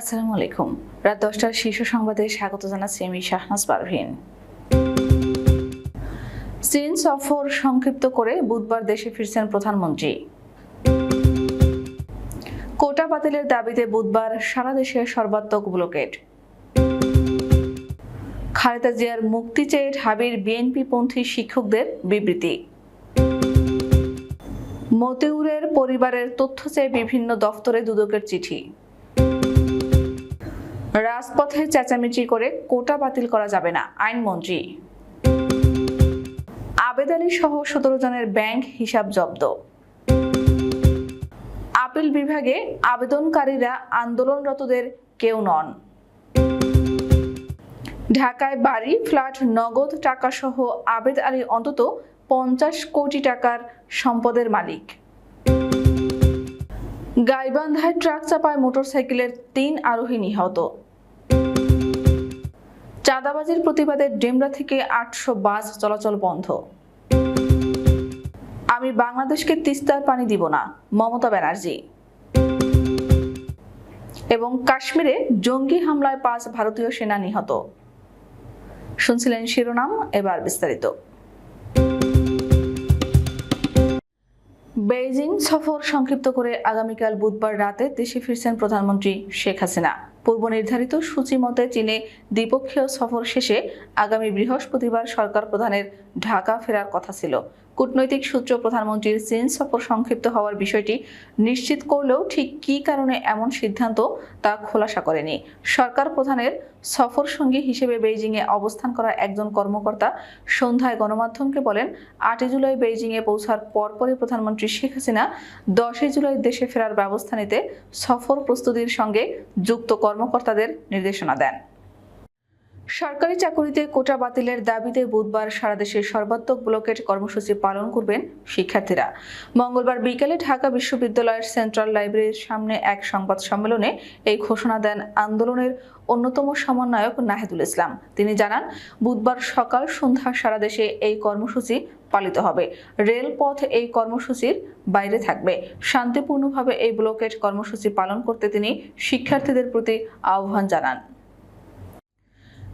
আসসালামু আলাইকুম। রাত দশটার শীর্ষ সংবাদে স্বাগত জানাচ্ছি আমি শাহনাজ পারভিন। চীন সফর সংক্ষিপ্ত করে বুধবার দেশে ফিরছেন প্রধানমন্ত্রী। কোটা বাতিলের দাবিতে বুধবার সারা দেশে সর্বাত্মক ব্লকেট। খালেদা জিয়ার মুক্তি চেয়ে ঢাবির বিএনপি পন্থী শিক্ষকদের বিবৃতি। মতিউরের পরিবারের তথ্য চেয়ে বিভিন্ন দফতরে দুদকের চিঠি। রাজপথে চেঁচামেচি করে কোটা বাতিল করা যাবে না, আইনমন্ত্রী। আবেদ আলী সহ সতেরো জনের ব্যাংক হিসাব জব্দ। আপিল বিভাগে আবেদনকারীরা আন্দোলনরতদের কেউ নন। ঢাকায় বাড়ি, ফ্ল্যাট, নগদ টাকা সহ আবেদ আলী অন্তত পঞ্চাশ কোটি টাকার সম্পদের মালিক। গাইবান্ধায় ট্রাক চাপায় মোটরসাইকেলের তিন আরোহী নিহত। চাঁদাবাজির প্রতিবাদে ডেমরা থেকে আটশো বাস চলাচল বন্ধ। আমি বাংলাদেশকে তিস্তার পানি দিব না, মমতা ব্যানার্জি। এবং কাশ্মীরে জঙ্গি হামলায় পাঁচ ভারতীয় সেনা নিহত। শুনছিলেন শিরোনাম, এবার বিস্তারিত। বেইজিং সফর সংক্ষিপ্ত করে আগামীকাল বুধবার রাতে দেশে ফিরছেন প্রধানমন্ত্রী শেখ হাসিনা। পূর্ব নির্ধারিত সূচি মতে চীনে দ্বিপক্ষীয় সফর শেষে আগামী বৃহস্পতিবার সরকার প্রধানের ঢাকা ফেরার কথা ছিল। কূটনৈতিক সূত্র প্রধানমন্ত্রীর চীন সফর সংক্ষিপ্ত হওয়ার বিষয়টি নিশ্চিত করলেও ঠিক কী কারণে এমন সিদ্ধান্ত তা খোলাসা করেনি। সরকার প্রধানের সফর সঙ্গী হিসেবে বেইজিংয়ে অবস্থান করা একজন কর্মকর্তা সন্ধ্যায় গণমাধ্যমকে বলেন, আটই জুলাই বেইজিংয়ে পৌঁছার পরপরই প্রধানমন্ত্রী শেখ হাসিনা দশই জুলাই দেশে ফেরার ব্যবস্থা নিতে সফর প্রস্তুতির সঙ্গে যুক্ত কর্মকর্তাদের নির্দেশনা দেন। সরকারি চাকুরিতে কোটা বাতিলের দাবিতে বুধবার সারা দেশে সর্বাত্মক ব্লকেট কর্মসূচি পালন করবেন শিক্ষার্থীরা। মঙ্গলবার বিকেলে ঢাকা বিশ্ববিদ্যালয়ের সেন্ট্রাল লাইব্রেরির সামনে এক সংবাদ সম্মেলনে এই ঘোষণা দেন আন্দোলনের অন্যতম সমন্বয়ক নাহিদুল ইসলাম। তিনি জানান, বুধবার সকাল সন্ধ্যা সারা দেশে এই কর্মসূচি পালিত হবে। রেলপথ এই কর্মসূচির বাইরে থাকবে। শান্তিপূর্ণভাবে এই ব্লকেট কর্মসূচি পালন করতে তিনি শিক্ষার্থীদের প্রতি আহ্বান জানান।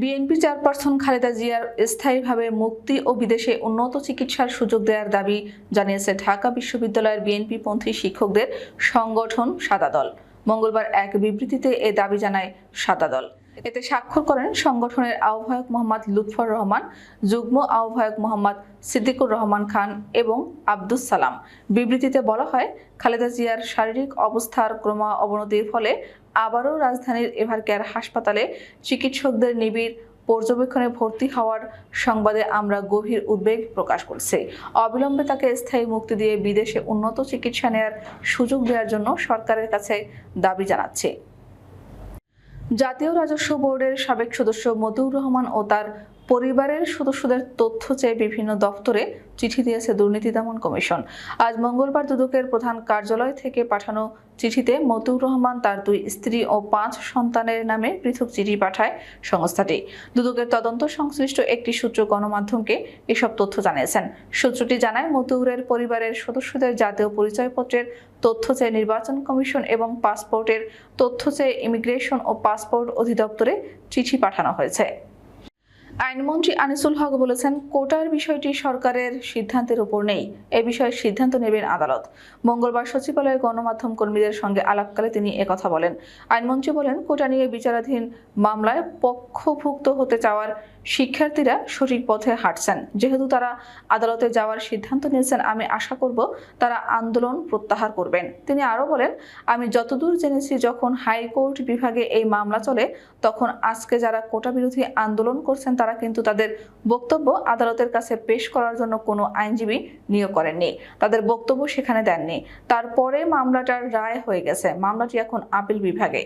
বিএনপি চেয়ারপারসন খালেদা জিয়ার স্থায়ীভাবে মুক্তি ও বিদেশে উন্নত চিকিৎসার সুযোগ দেওয়ার দাবি জানিয়েছে ঢাকা বিশ্ববিদ্যালয়ের বিএনপি পন্থী শিক্ষকদের সংগঠন সাদা দল। মঙ্গলবার এক বিবৃতিতে এ দাবি জানায় সাদা দল। এতে স্বাক্ষর করেন সংগঠনের আহ্বায়ক মোহাম্মদ লুৎফর রহমান, যুগ্ম আহ্বায়ক মোহাম্মদ সিদ্দিকুর রহমান খান এবং আব্দুস সালাম। বিবৃতিতে বলা হয়, খালেদা জিয়ার শারীরিক অবস্থার ক্রমা অবনতির ফলে আবারও রাজধানীর এভারকেয়ার হাসপাতালে চিকিৎসকদের নিবিড় পর্যবেক্ষণে ভর্তি হওয়ার সংবাদে আমরা গভীর উদ্বেগ প্রকাশ করছি। অবিলম্বে তাকে স্থায়ী মুক্তি দিয়ে বিদেশে উন্নত চিকিৎসা নেয়ার সুযোগ দেওয়ার জন্য সরকারের কাছে দাবি জানাচ্ছে। জাতীয় রাজস্ব বোর্ডের সাবেক সদস্য মতিউর রহমান ও তার পরিবারের সদস্যদের তথ্য চেয়ে বিভিন্ন দপ্তরে চিঠি দিয়েছে দুর্নীতি দমন কমিশন। আজ মঙ্গলবার দুদকের প্রধান কার্যালয় থেকে পাঠানো চিঠিতে মতুর রহমান তার দুই স্ত্রী ও পাঁচ সন্তানের নামে পৃথক চিঠি পাঠায় সংস্থাটি। দুদকের তদন্ত সংশ্লিষ্ট একটি সূত্র গণমাধ্যমকে এসব তথ্য জানিয়েছেন। সূত্রটি জানায় মতুরের পরিবারের সদস্যদের জাতীয় পরিচয়পত্রের তথ্য চেয়ে নির্বাচন কমিশন এবং পাসপোর্টের তথ্য চেয়ে ইমিগ্রেশন ও পাসপোর্ট অধিদপ্তরে চিঠি পাঠানো হয়েছে। আইনমন্ত্রী আনিসুল হক বলেছেন, কোটার বিষয়টি সরকারের সিদ্ধান্তের উপর নেই। এ বিষয়ে সিদ্ধান্ত নেবেন আদালত। মঙ্গলবার সচিবালয়ে গণমাধ্যম কর্মীদের সঙ্গে আলাপকালে তিনি একথা বলেন। আইনমন্ত্রী বলেন, কোটা নিয়ে বিচারাধীন মামলায় পক্ষভুক্ত হতে চাওয়ার শিক্ষার্থীরা সঠিক পথে হাঁটছেন। যেহেতু তারা আদালতে যাওয়ার সিদ্ধান্ত নিয়েছেন, আমি আশা করব তারা আন্দোলন প্রত্যাহার করবেন। তিনি আরও বলেন, আমি যতদূর জেনেছি, যখন হাইকোর্ট বিভাগে এই মামলা চলে, তখন আজকে যারা কোটা বিরোধী আন্দোলন করছেন তারা কিন্তু তাদের বক্তব্য আদালতের কাছে পেশ করার জন্য কোনো আইনজীবী নিয়োগ করেননি। তাদের বক্তব্য সেখানে দেননি। তারপরে মামলাটার রায় হয়ে গেছে। মামলাটি এখন আপিল বিভাগে।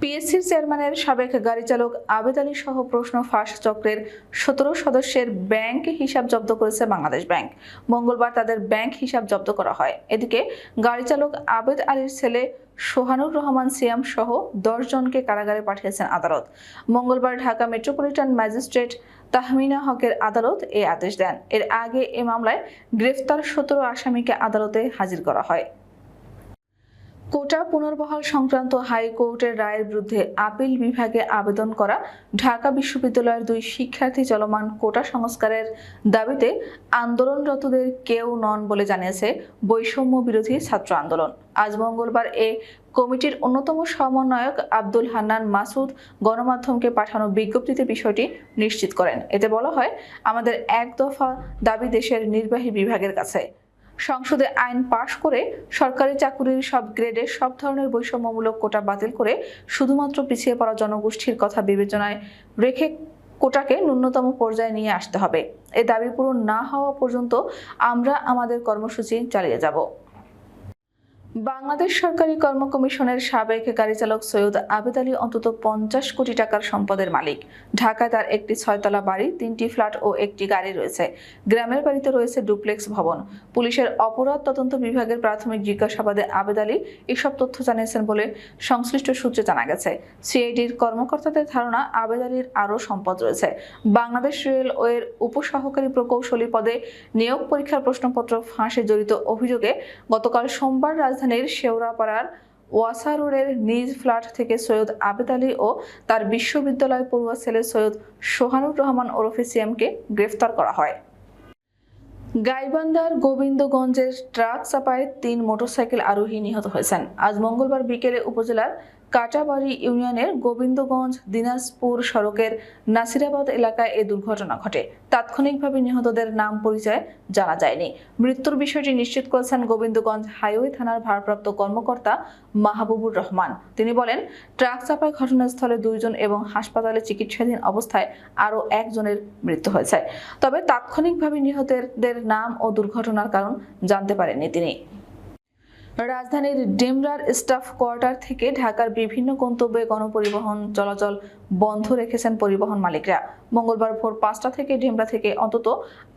পিএসসির চেয়ারম্যানের সাবেক গাড়ি চালক আবেদ আলী সহ প্রশ্ন ফাঁস চক্রের সতেরো সদস্যের ব্যাংক হিসাব জব্দ করেছে বাংলাদেশ ব্যাংক। মঙ্গলবার তাদের ব্যাংক হিসাব জব্দ করা হয়। এদিকে গাড়ি চালক আবেদ আলীর ছেলে সোহানুর রহমান সিয়াম সহ জনকে কারাগারে পাঠিয়েছেন আদালত। মঙ্গলবার ঢাকা মেট্রোপলিটন ম্যাজিস্ট্রেট তাহমিনা হকের আদালত এই আদেশ দেন। এর আগে এ মামলায় গ্রেফতার সতেরো আসামিকে আদালতে হাজির করা হয়। কোটা পুনর্বহাল সংক্রান্ত হাইকোর্টের রায়ের বিরুদ্ধে আপিল বিভাগে আবেদন করা ঢাকা বিশ্ববিদ্যালয়ের দুই শিক্ষার্থী চলমান কোটা সংস্কারের দাবিতে আন্দোলনরতদের কেউ নন বলে জানিয়েছে বৈষম্য বিরোধী ছাত্র আন্দোলন। আজ মঙ্গলবার এ কমিটির অন্যতম সমন্বয়ক আব্দুল হান্নান মাসুদ গণমাধ্যমকে পাঠানো বিজ্ঞপ্তিতে বিষয়টি নিশ্চিত করেন। এতে বলা হয়, আমাদের এক দফা দাবি দেশের নির্বাহী বিভাগের কাছে। সংসদে আইন পাশ করে সরকারি চাকুরির সব গ্রেডে সব ধরনের বৈষম্যমূলক কোটা বাতিল করে শুধুমাত্র পিছিয়ে পড়া জনগোষ্ঠীর কথা বিবেচনায় রেখে কোটাকে ন্যূনতম পর্যায়ে নিয়ে আসতে হবে। এ দাবি পূরণ না হওয়া পর্যন্ত আমরা আমাদের কর্মসূচি চালিয়ে যাব। বাংলাদেশ সরকারি কর্ম কমিশনের সাবেক গাড়ি চালক সৈয়দ আবেদ আলী অন্তত পঞ্চাশ কোটি টাকার সম্পদের মালিক। ঢাকায় তার একটি ছয়তলা বাড়ি, তিনটি ফ্ল্যাট ও একটি গাড়ি রয়েছে। গ্রামের বাড়িতে রয়েছে ডুপ্লেক্স ভবন। পুলিশের অপরাধ তদন্ত বিভাগের প্রাথমিক জিজ্ঞাসাবাদে আবেদ আলী এসব তথ্য জানিয়েছেন বলে সংশ্লিষ্ট সূত্রে জানা গেছে। সিআইডির কর্মকর্তাদের ধারণা, আবেদ আলীর আরও সম্পদ রয়েছে। বাংলাদেশ রেলওয়ের উপসহকারী প্রকৌশলী পদে নিয়োগ পরীক্ষার প্রশ্নপত্র ফাঁসে জড়িত অভিযোগে গতকাল সোমবার রাজধানীর শেওড়াপাড়ার ওয়াসা রোডের নিজ ফ্ল্যাট থেকে সৈয়দ আবেদ আলী ও তার বিশ্ববিদ্যালয় পড়ুয়া ছেলে সৈয়দ সোহানুর রহমান ওরফে সিএমকে গ্রেফতার করা হয়। গাইবান্ধার গোবিন্দগঞ্জের ট্রাক চাপায় তিন মোটরসাইকেল আরোহী নিহত হয়েছেন। আজ মঙ্গলবার বিকেলে উপজেলার কাটাবাড়ি ইউনিয়নের গোবিন্দগঞ্জ দিনাজপুর সড়কের নাসিরাবাদ এলাকায় এ দুর্ঘটনা ঘটে। তাৎক্ষণিকভাবে নিহতদের নাম পরিচয় জানা যায়নি। মৃত্যুর বিষয়টি নিশ্চিত করেছেন গোবিন্দগঞ্জ হাইওয়ে থানার ভারপ্রাপ্ত কর্মকর্তা মাহবুবুর রহমান। তিনি বলেন, ট্রাক চাপায় ঘটনাস্থলে দুইজন এবং হাসপাতালে চিকিৎসাধীন অবস্থায় আরও একজনের মৃত্যু হয়েছে। তবে তাৎক্ষণিকভাবে নিহতদের নাম ও দুর্ঘটনার কারণ জানতে পারেননি তিনি। রাজধানীর ডিমরার স্টাফ কোয়ার্টার থেকে ঢাকার বিভিন্ন গন্তব্যে গণপরিবহন চলাচল বন্ধ রেখেছেন পরিবহন মালিকরা। মঙ্গলবার ভোর পাঁচটা থেকে ডেমরা থেকে অন্তত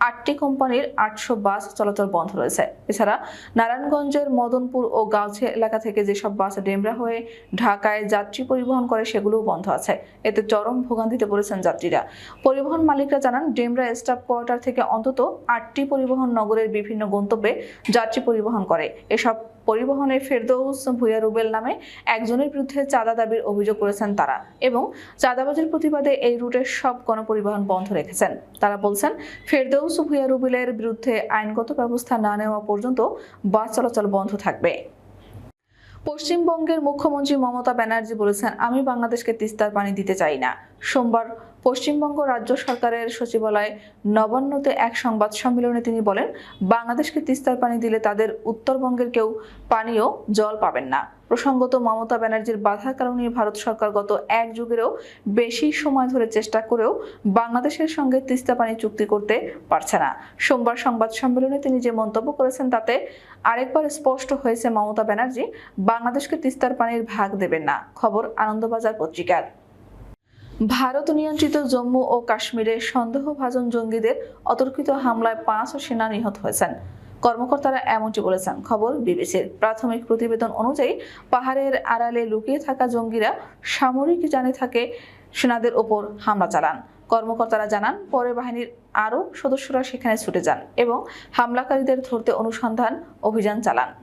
আটটি কোম্পানির আটশো বাস চলাচল বন্ধ রয়েছে। এছাড়া নারায়ণগঞ্জের মদনপুর ও গাউছে এলাকা থেকে যেসব বাস ডেমরা হয়ে ঢাকায় যাত্রী পরিবহন করে সেগুলোও বন্ধ আছে। এতে চরম ভোগান্তিতে পড়েছেন যাত্রীরা। পরিবহন মালিকরা জানান, ডেমরা স্টাফ কোয়ার্টার থেকে অন্তত আটটি পরিবহন নগরের বিভিন্ন গন্তব্যে যাত্রী পরিবহন করে। এসব পরিবহনে ফেরদৌস ভুইয়া রুবেল নামে একজনের বিরুদ্ধে চাঁদা দাবির অভিযোগ করেছেন তারা। এবং চাঁদাবাজির প্রতিবাদে এই রুটের সব গণপরিবহন বন্ধ রেখেছেন। তারা বলছেন, ফেরদৌস ভুইয়া রুবিলের বিরুদ্ধে আইনগত ব্যবস্থা না নেওয়া পর্যন্ত বাস চলাচল বন্ধ থাকবে। পশ্চিমবঙ্গের মুখ্যমন্ত্রী মমতা ব্যানার্জি বলেছেন, আমি বাংলাদেশকে তিস্তার পানি দিতে চাই না। সোমবার পশ্চিমবঙ্গ রাজ্য সরকারের সচিবালয় নবান্নতে এক সংবাদ সম্মেলনে তিনি বলেন, বাংলাদেশকে তিস্তার পানি দিলে তাদের উত্তরবঙ্গের কেউ পানীয় জল পাবেন না। প্রসঙ্গত মমতা ব্যানার্জির বাধার কারণে ভারত সরকার গত এক যুগেরও বেশি সময় ধরে চেষ্টা করেও বাংলাদেশের সঙ্গে তিস্তা পানি চুক্তি করতে পারছে না। সোমবার সংবাদ সম্মেলনে তিনি যে মন্তব্য করেছেন তাতে আরেকবার স্পষ্ট হয়েছে মমতা ব্যানার্জি, বাংলাদেশকে তিস্তার পানির ভাগ দেবেন না। খবর আনন্দবাজার পত্রিকার। ভারত নিয়ন্ত্রিত জম্মু ও কাশ্মীরে সন্দেহভাজন জঙ্গিদের অতর্কিত হামলায় পাঁচ সেনা নিহত হয়েছেন। কর্মকর্তারা এমনটি বলেছেন। খবর বিবিসির। প্রাথমিক প্রতিবেদন অনুযায়ী পাহাড়ের আড়ালে লুকিয়ে থাকা জঙ্গিরা সামরিক জানে থাকে সেনাদের ওপর হামলা চালান। কর্মকর্তারা জানান, পরে বাহিনীর আরও সদস্যরা সেখানে ছুটে যান এবং হামলাকারীদের ধরতে অনুসন্ধান অভিযান চালান।